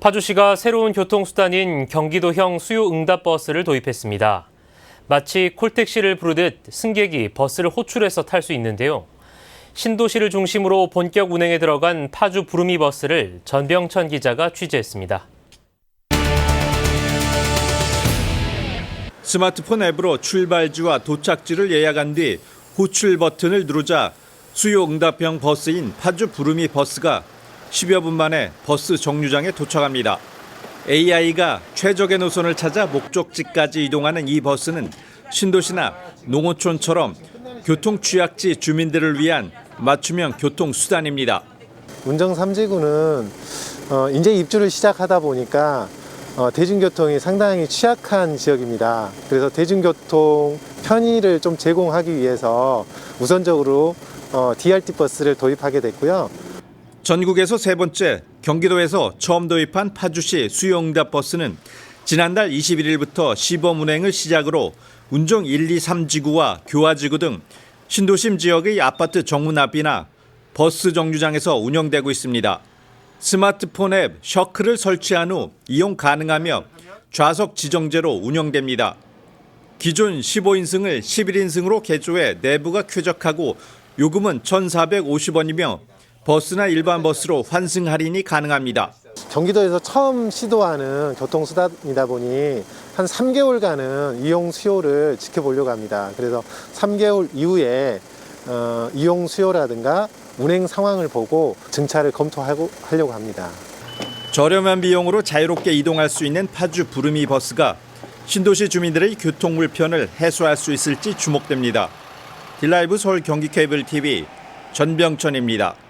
파주시가 새로운 교통수단인 경기도형 수요응답버스를 도입했습니다. 마치 콜택시를 부르듯 승객이 버스를 호출해서 탈 수 있는데요. 신도시를 중심으로 본격 운행에 들어간 파주 부르미 버스를 전병천 기자가 취재했습니다. 스마트폰 앱으로 출발지와 도착지를 예약한 뒤 호출 버튼을 누르자 수요 응답형 버스인 파주 부르미 버스가 10여 분 만에 버스 정류장에 도착합니다. AI가 최적의 노선을 찾아 목적지까지 이동하는 이 버스는 신도시나 농어촌처럼 교통 취약지 주민들을 위한 맞춤형 교통 수단입니다. 운정 3지구는 어, 이제 입주를 시작하다 보니까 어, 대중교통이 상당히 취약한 지역입니다. 그래서 대중교통 편의를 좀 제공하기 위해서 우선적으로 어, DRT 버스를 도입하게 됐고요. 전국에서 세 번째, 경기도에서 처음 도입한 파주시 수요응답 버스는 지난달 21일부터 시범 운행을 시작으로 운정 1, 2, 3지구와 교화지구 등 신도심 지역의 아파트 정문 앞이나 버스 정류장에서 운영되고 있습니다. 스마트폰 앱 셔크를 설치한 후 이용 가능하며 좌석 지정제로 운영됩니다. 기존 15인승을 11인승으로 개조해 내부가 쾌적하고 요금은 1,450원이며 버스나 일반 버스로 환승 할인이 가능합니다. 경기도에서 처음 시도하는 교통수단이다 보니 한 3개월간은 이용 수요를 지켜보려고 합니다. 그래서 3개월 이후에 어, 이용 수요라든가 운행 상황을 보고 증차를 검토하고 하려고 합니다. 저렴한 비용으로 자유롭게 이동할 수 있는 파주 부르미 버스가 신도시 주민들의 교통 불편을 해소할 수 있을지 주목됩니다. 딜라이브 서울 경기 케이블 TV 전병천입니다.